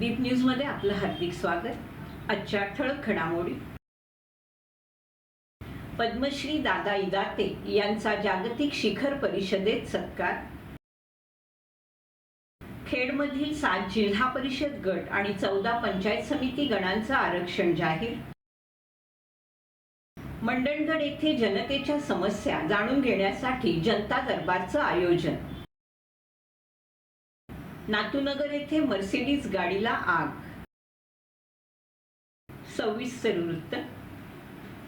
दीप न्यूजमध्ये आपलं हार्दिक स्वागत. आजच्या ठळक घडामोडी. पद्मश्री दादा इदाते यांचा जागतिक शिखर परिषदेत सत्कार. खेडमधील सात जिल्हा परिषद गट आणि चौदा पंचायत समिती गणांचं आरक्षण जाहीर. मंडणगड येथे जनतेच्या समस्या जाणून घेण्यासाठी जनता दरबारचं आयोजन. नातूनगर येथे मर्सिडीज गाडीला आग. सव्वीस वृत्त.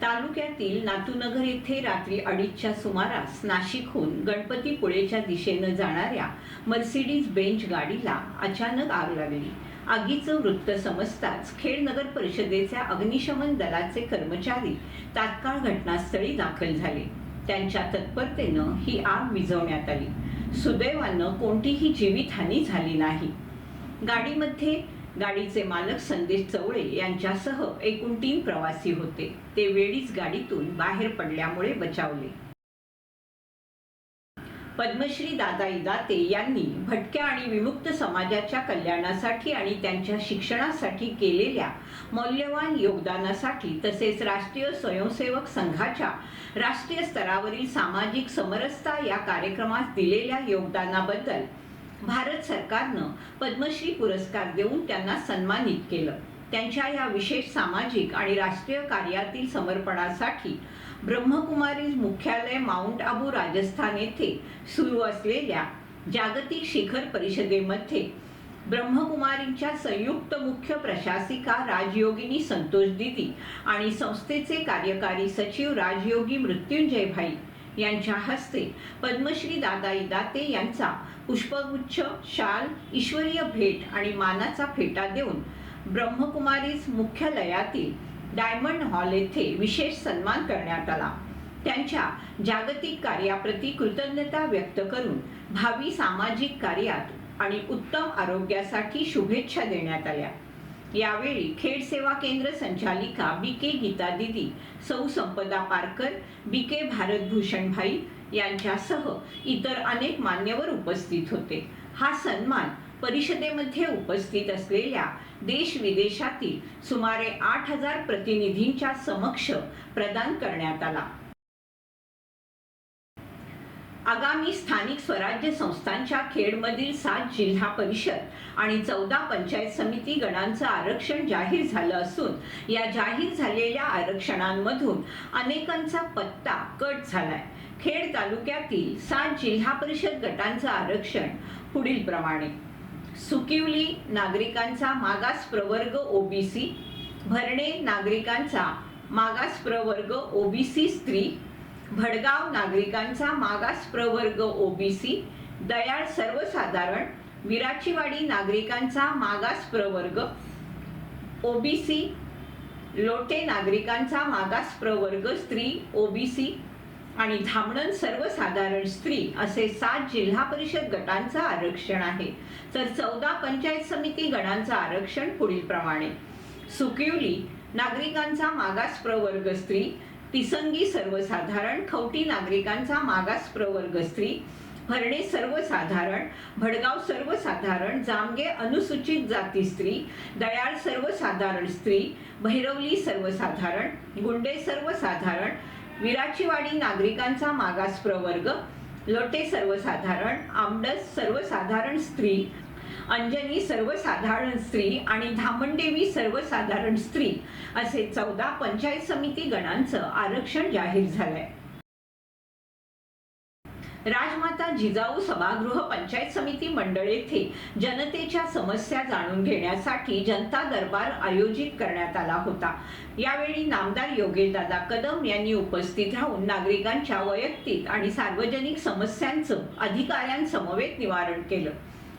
तालुक्यातील नातूनगर येथे रात्री अडीचच्या सुमारास नाशिकहून गणपतीपुळेच्या दिशेनं जाणाऱ्या मर्सिडीज बेंच गाडीला अचानक आग लागली. आगीचं वृत्त समजताच खेड नगर परिषदेच्या अग्निशमन दलाचे कर्मचारी तात्काळ घटनास्थळी दाखल झाले. त्यांच्या तत्परतेनं ही आग विझवण्यात आली. सुदैवानं कोणतीही जीवितहानी झाली नाही. गाडीमध्ये गाडीचे मालक संदेश चवळे यांच्यासह एकूण तीन प्रवासी होते. ते वेळीच गाडीतून बाहेर पडल्यामुळे बचावले. पद्मश्री दादाई दाते यांनी भटक्या आणि विमुक्त समाजाच्या कल्याणासाठी आणि त्यांच्या शिक्षणासाठी केलेल्या मौल्यवान योगदानासाठी तसेच राष्ट्रीय स्वयंसेवक संघाच्या राष्ट्रीय स्तरावरील सामाजिक समरसता या कार्यक्रमात दिलेल्या योगदानाबद्दल भारत सरकारनं पद्मश्री पुरस्कार देऊन त्यांना सन्मानित केलं. त्यांच्या या विशेष सामाजिक आणि राष्ट्रीय कार्यातील समर्पणासाठी ब्रह्मकुमारीज मुख्यालय माउंट आबू राजस्थान येथे सुरू असलेल्या जागतिक शिखर परिषदेमध्ये ब्रह्मकुमारींच्या संयुक्त मुख्य प्रशासिका राजयोगिनी संतोष दिदी आणि संस्थेचे कार्यकारी सचिव राजयोगी मृत्युंजय भाई यांच्या हस्ते पद्मश्री दादाई दाते यांचा पुष्पगुच्छ शाल ईश्वरीय भेट आणि मानाचा फेटा देऊन ब्रह्मकुमारीज मुख्यालयातील डायमंड हॉल येथे विशेष सन्मान करण्यात आला. त्यांच्या जागतिक कार्याप्रती कृतज्ञता व्यक्त करून भावी सामाजिक कार्यात आणि उत्तम आरोग्यासाठी शुभेच्छा देण्यात आल्या. यावेळी खेड सेवा केंद्र संचालिका बी के गीता दिदी सौ संपदा पारकर बी के भारतभूषण भाई यांच्यासह इतर अनेक मान्यवर उपस्थित होते. हा सन्मान परिषदेमध्ये उपस्थित असलेल्या देश विदेशातील सुमारे आठ हजार प्रतिनिधींच्या समक्ष प्रदान करण्यात आला. आगामी स्थानिक स्वराज्य संस्थांच्या खेडमधील सात जिल्हा परिषद आणि चौदा पंचायत समिती गणांचं आरक्षण जाहीर झालं असून या जाहीर झालेल्या आरक्षणांमधून अनेकांचा पत्ता कट झालाय. खेड तालुक्यातील सात जिल्हा परिषद गटांचं आरक्षण पुढील प्रमाणे सुकिवली नागरिकांचा मागास प्रवर्ग ओबीसी भरणे नागरिकांचा मागास प्रवर्ग ओबीसी स्त्री भडगाव नागरिकांचा मागास प्रवर्ग ओबीसी दयाळ सर्वसाधारण विराचीवाडी नागरिकांचा मागास प्रवर्ग ओबीसी लोटे नागरिकांचा मागास प्रवर्ग स्त्री ओबीसी आणि धामणन सर्वसाधारण स्त्री असे सात जिल्हा परिषद गटांचं आरक्षण आहे. तर चौदा पंचायत समिती गणांचं आरक्षण पुढील प्रमाणे सुकिवली नागरिकांचा मागास प्रवर्ग स्त्री. तिसंगी सर्वसाधारण. खवटी नागरिकांचा मागास प्रवर्ग स्त्री. भरणे सर्वसाधारण. भडगाव सर्वसाधारण. जामगे अनुसूचित जाती स्त्री. दयाळ सर्वसाधारण स्त्री. भैरवली सर्वसाधारण. गुंडे सर्वसाधारण. विराचीवाडी नागरिकांचा मागास प्रवर्ग लोटे सर्वसाधारण आमडस सर्वसाधारण स्त्री अंजनी सर्वसाधारण स्त्री आणि धामणदेवी सर्वसाधारण स्त्री असे चौदा पंचायत समिती गणांचं आरक्षण जाहीर झालंय. राजमाता जिजाऊ सभागृह पंचायत समिती मंडळ येथे जनतेच्या समस्या जाणून घेण्यासाठी जनता दरबार आयोजित करण्यात आला होता. यावेळी नामदार योगेशदादा कदम यांनी उपस्थित राहून नागरिकांच्या वैयक्तिक आणि सार्वजनिक समस्यांचं अधिकाऱ्यांसमवेत निवारण केलं.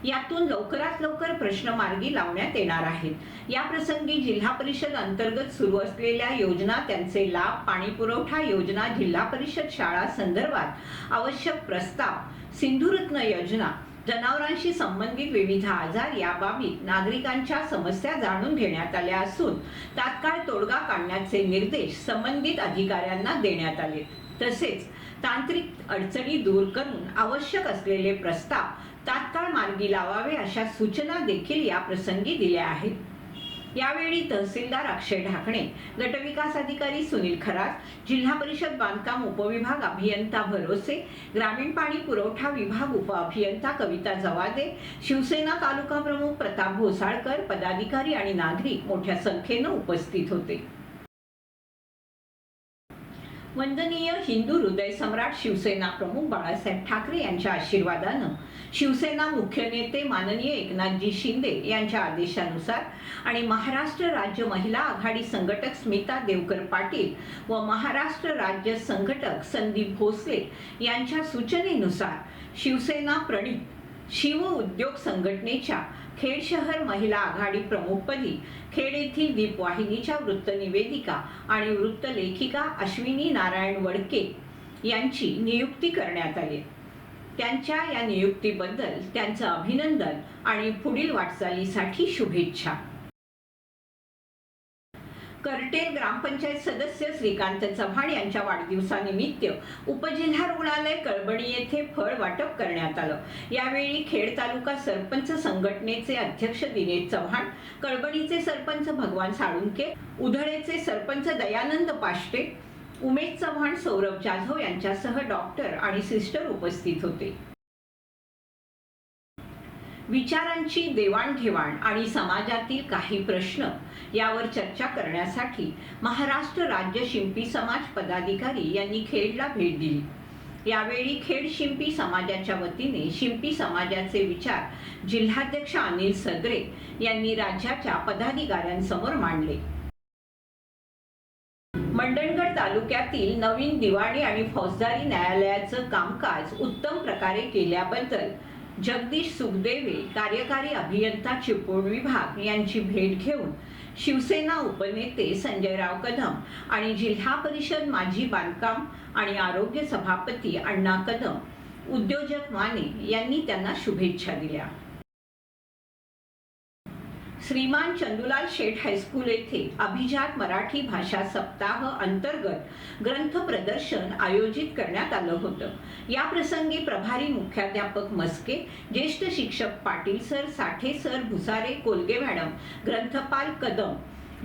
यातून लवकरात लवकर प्रश्न मार्गी लावण्यात येणार आहेत. या प्रसंगी जिल्हा परिषद अंतर्गत सुरू असलेल्या योजना त्यांचे लाभ पाणी पुरवठा योजना जिल्हा परिषद शाळा संदर्भात आवश्यक प्रस्ताव सिंधुरत्न योजना जनावरांशी संबंधित विविध आजार या बाबीत नागरिकांच्या समस्या जाणून घेण्यात आल्या असून तात्काळ तोडगा काढण्याचे निर्देश संबंधित अधिकाऱ्यांना देण्यात आले. तसेच तांत्रिक अडचणी दूर करून आवश्यक असलेले प्रस्ताव तात्काळ मार्गी लावावे अशा सूचना देखील या प्रसंगी दिल्या आहेत. यावेळी तहसीलदार अक्षय ढाकणे गटविकास अधिकारी सुनील खरात जिल्हा परिषद बांधकाम उपविभाग अभियंता भरोसे ग्रामीण पाणी पुरवठा विभाग उपअभियंता कविता जवादे शिवसेना तालुका प्रमुख प्रताप घोसाळकर पदाधिकारी आणि नागरिक मोठ्या संख्येनं उपस्थित होते. वंदनीय हिंदू हृदय सम्राट शिवसेना प्रमुख बाळासाहेब ठाकरे यांच्या आशीर्वादानं शिवसेना मुख्य नेते माननीय एकनाथजी शिंदे यांच्या आदेशानुसार आणि महाराष्ट्र राज्य महिला आघाडी संघटक स्मिता देवकर पाटील व महाराष्ट्र राज्य संघटक संदीप भोसले यांच्या सूचनेनुसार शिवसेना प्रणित शिव उद्योग संघटनेच्या खेड शहर महिला आघाडी प्रमुखपदी खेड येथील दीपवाहिनीच्या वृत्तनिवेदिका आणि वृत्तलेखिका अश्विनी नारायण वडके यांची नियुक्ती करण्यात आली. त्यांच्या या नियुक्तीबद्दल त्यांचं अभिनंदन आणि पुढील वाटचालीसाठी शुभेच्छा. करटेल ग्रामपंचायत सदस्य श्रीकांत चव्हाण यांच्या वाढदिवसानिमित्त उपजिल्हा रुग्णालय कळबणी येथे फळ वाटप करण्यात आलं. यावेळी खेड तालुका सरपंच संघटनेचे अध्यक्ष दिनेश चव्हाण कळबणीचे सरपंच भगवान साळुंके उधळेचे सरपंच दयानंद पाष्टे उमेश चव्हाण सौरभ जाधव यांच्यासह डॉक्टर आणि सिस्टर उपस्थित होते. विचारांची देवाणघेवाण आणि समाजातील काही प्रश्न यावर चर्चा करण्यासाठी महाराष्ट्र राज्य शिंपी समाज पदाधिकारी यांनी खेडला भेट दिली. यावेळी खेड शिंपी समाजाच्या वतीने शिंपी समाजाचे विचार जिल्हाध्यक्ष अनिल सदरे यांनी राज्याच्या पदाधिकाऱ्यांसमोर मांडले. मंडणगड तालुक्यातील नवीन दिवाणी आणि फौजदारी न्यायालयाचं कामकाज उत्तम प्रकारे केल्याबद्दल जगदीश सुखदेवे कार्यकारी अभियंता चिपळूण विभाग यांची भेट घेऊन शिवसेना उपनेते संजयराव कदम आणि जिल्हा परिषद माजी बांधकाम आणि आरोग्य सभापती अण्णा कदम उद्योजक माने यांनी त्यांना शुभेच्छा दिल्या. श्रीमान चंदुलाल शेठ हायस्कूल येथे अभिजात मराठी भाषा सप्ताह अंतर्गत ग्रंथ प्रदर्शन आयोजित करण्यात आलं होतं. या प्रसंगी प्रभारी मुख्याध्यापक मस्के ज्येष्ठ शिक्षक Patil sir Sathe sir Bhusare Kolge madam ग्रंथपाल Kadam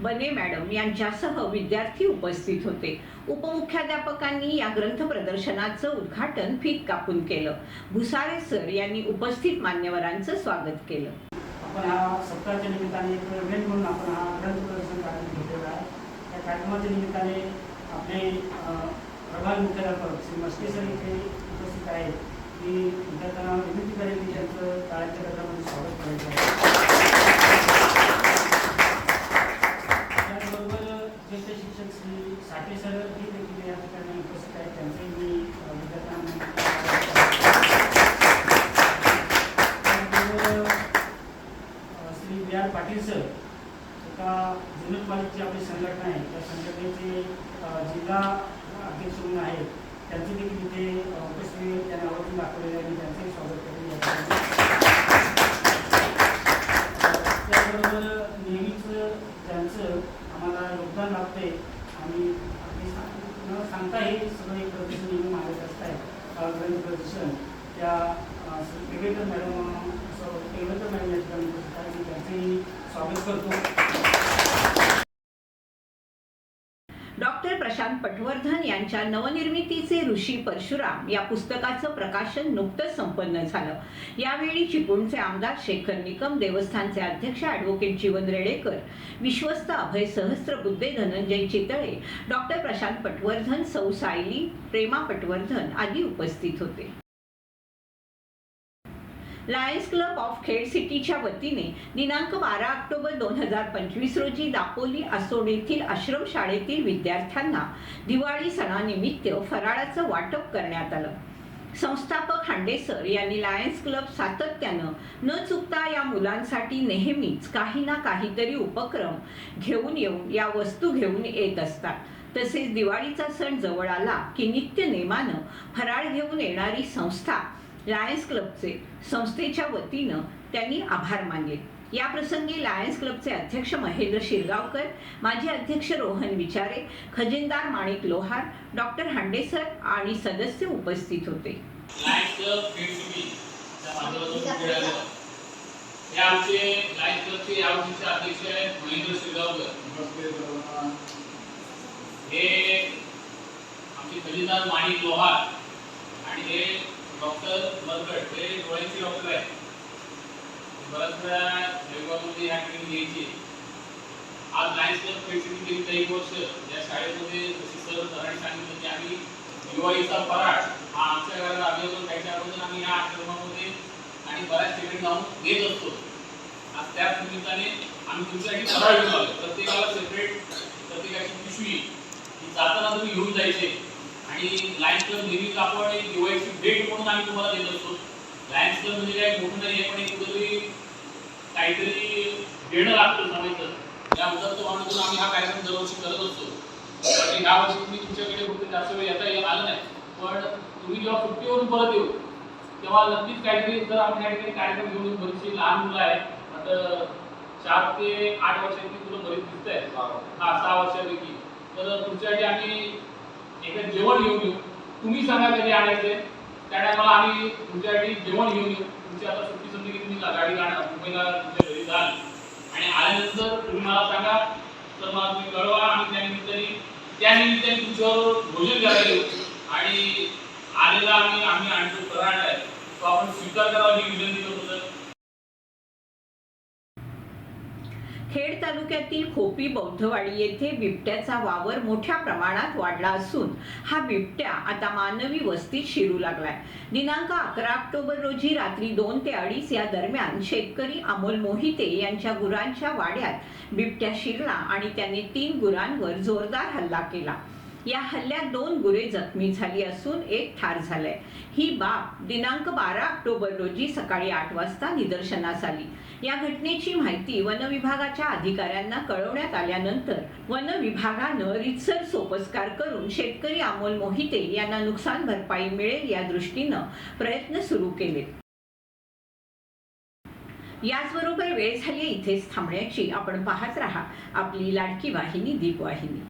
Bane madam यांच्यासह विद्यार्थी उपस्थित होते. उपमुख्याध्यापकांनी या ग्रंथ प्रदर्शनाचं उद्घाटन फीत कापून केलं. भुसारे सर यांनी उपस्थित मान्यवरांचं स्वागत केलं. आपण हा सप्ताहाच्या निमित्ताने एक इव्हेंट म्हणून आपण हा ग्रंथ प्रदर्शन कार्यक्रम घेतलेला आहे. त्या कार्यक्रमाच्या निमित्ताने आपले अ, प्रभाग मुख्याध्यापक श्री मस्के सर इथे उपस्थित आहेत. की विद्यार्थ्यांना विनंती करेल की त्यांचं टाळ्यांच्या स्वागत करायचं आहे त्याचबरोबर ज्येष्ठ शिक्षक श्री साठे सर हे देखील या ठिकाणी उपस्थित आहेत त्यांचंही मी अ, विद्यार्थ्यांना त्याचबरोबर अ, Shri B R Patil sir एका जुन्नर पालिकेची आपली संघटना आहे त्या संघटनेचे अ, जिल्हा अध्यक्ष म्हणून आहेत त्यांचे देखील इथे अ, उपस्थित त्यांना आवडून दाखवलेले आहे आणि त्यांचंही स्वागत करून या ठिकाणी. त्याचबरोबर नेहमीच ज्यांचं आम्हाला योगदान आणि आपली सांग- न सांगता हे सगळं एक प्रदर्शन नेहमी मागत असताय अ, ग्रंथ प्रदर्शन त्या अ, टेवेकर मॅडम असं टेवेकर मॅडम या ठिकाणी उपस्थित आहे मी त्यांचंही स्वागत करतो डॉक्टर प्रशांत पटवर्धन यांच्या नवनिर्मितीचे ऋषी परशुराम या पुस्तकाचं प्रकाशन नुकतंच संपन्न झालं. यावेळी चिपळूणचे आमदार शेखर निकम देवस्थानचे अध्यक्ष ॲडव्होकेट जीवन रेडेकर विश्वस्त अभय सहस्त्रबुद्धे धनंजय चितळे डॉक्टर प्रशांत पटवर्धन सौ सायली प्रेमा पटवर्धन आदी उपस्थित होते. लायन्स क्लब ऑफ खेड सिटीच्या वतीने दिनांक बारा ऑक्टोबर दोन हजार पंचवीस रोजी दापोली आसोड येथील आश्रमशाळेतील विद्यार्थ्यांना दिवाळी सणानिमित्त फराळाचं वाटप करण्यात आलं. संस्थापक हांडेसर यांनी लायन्स क्लब सातत्यानं न चुकता या मुलांसाठी नेहमीच काही ना काहीतरी उपक्रम घेऊन येऊन या वस्तू घेऊन येत असतात. तसेच दिवाळीचा सण जवळ आला की नित्य नेमानं फराळ घेऊन येणारी संस्था लायन्स क्लबचे संस्थेच्या वतीनं त्यांनी आभार मानले. या प्रसंगी लायन्स क्लबचे अध्यक्ष महेंद्र शिरगावकर माजी अध्यक्ष रोहन विचारे खजिनदार माणिक लोहार डॉक्टर हांडेसर आणि सदस्य उपस्थित होते. लायन्स क्लब खेड सिटी च्या माध्यमातून मिळालं हे आमचे लायन्स क्लबचे यावर्षीचे अध्यक्ष आहेत महेंद्र शिरगावकर. हे आमचे खजिनदार माणिक लोहार आणि हे डॉक्टर मरकट हे डोळ्यांचे डॉक्टर आहे बऱ्याच वेळा योगामध्ये ह्या ठिकाणी यायचे. आज लायन्स क्लब खेड सिटी गेली वर्ष या शाळेमध्ये जसे सर सरांनी सांगितलं की आम्ही दिवाळीचा फराळ हा आमच्या घरात अवेलेबल त्याच्या अगोदर आम्ही या आश्रमामध्ये आणि बऱ्याच ठिकाणी जाऊन घेत असतो. आज त्याच निमित्ताने आम्ही तुमच्यासाठी फराळ घेऊन आलो. प्रत्येकाला सेपरेट प्रत्येकाची पिशवी. जाताना तुम्ही घेऊन जायचे. आणि लायन्स क्लब नेहमीच आपण एक दिवाळीची भेट म्हणून आम्ही तुम्हाला देत असतो. लायन्स क्लब म्हणजे काय? मोठं नाही आहे पण एक कुठेतरी काहीतरी देणं लागतं समाजाचं या उदत्त मानून आम्ही हा कार्यक्रम दरवर्षी करत असतो. आणि ह्या वर्षी तुम्ही तुमच्याकडे फक्त जास्त वेळ येता आलं नाही. पण तुम्ही जेव्हा सुट्टीवरून परत येऊ तेव्हा नक्कीच काहीतरी जर आपण या ठिकाणी कार्यक्रम घेऊन बरीचशी लहान मुलं आहेत आता चार ते आठ वर्षांची मुलं बरीच दिसत आहेत. हा सहा वर्षापैकी. तर तुमच्यासाठी आम्ही एकदा जेवण घेऊन येऊ. तुम्ही सांगा कधी आणायचे. त्या टायमाला आम्ही तुमच्यासाठी जेवण घेऊन येऊ. तुमची आता सुट्टी समजी की तुम्ही गाडी गाणं मुंबईला तुमच्या घरी जाल आणि आल्यानंतर तुम्ही मला सांगा. तर मला तुम्ही कळवा आणि त्या निमित्ताने त्या निमित्ताने तुमच्यावर भोजन करायला येऊ. आणि आलेला आम्ही आम्ही आणतो फराळ आहे. तो आपण स्वीकार करावा ही विनंती करतो सर खेड तालुक्यातील खोपी बौद्धवाडी येथे बिबट्याचा वावर मोठ्या प्रमाणात वाढला असून हा बिबट्या आता मानवी वस्तीत शिरू लागलाय. दिनांक अकरा ऑक्टोबर रोजी रात्री दोन ते अडीच या दरम्यान शेतकरी अमोल मोहिते यांच्या गुरांच्या वाड्यात बिबट्या शिरला आणि त्यांनी तीन गुरांवर जोरदार हल्ला केला. या हल्ल्यात दोन गुरे जखमी झाली असून एक ठार झालंय. ही बाब दिनांक बारा ऑक्टोबर रोजी सकाळी आठ वाजता निदर्शनास आली. या घटनेची माहिती वन विभागाच्या अधिकाऱ्यांना कळवण्यात आल्यानंतर वन विभागानं रितसर सोपस्कार करून शेतकरी अमोल मोहिते यांना नुकसान भरपाई मिळेल या दृष्टीनं प्रयत्न सुरू केले. याचबरोबर वेळ झाली इथेच थांबण्याची. आपण पाहत राहा आपली लाडकी वाहिनी दीप वाहिनी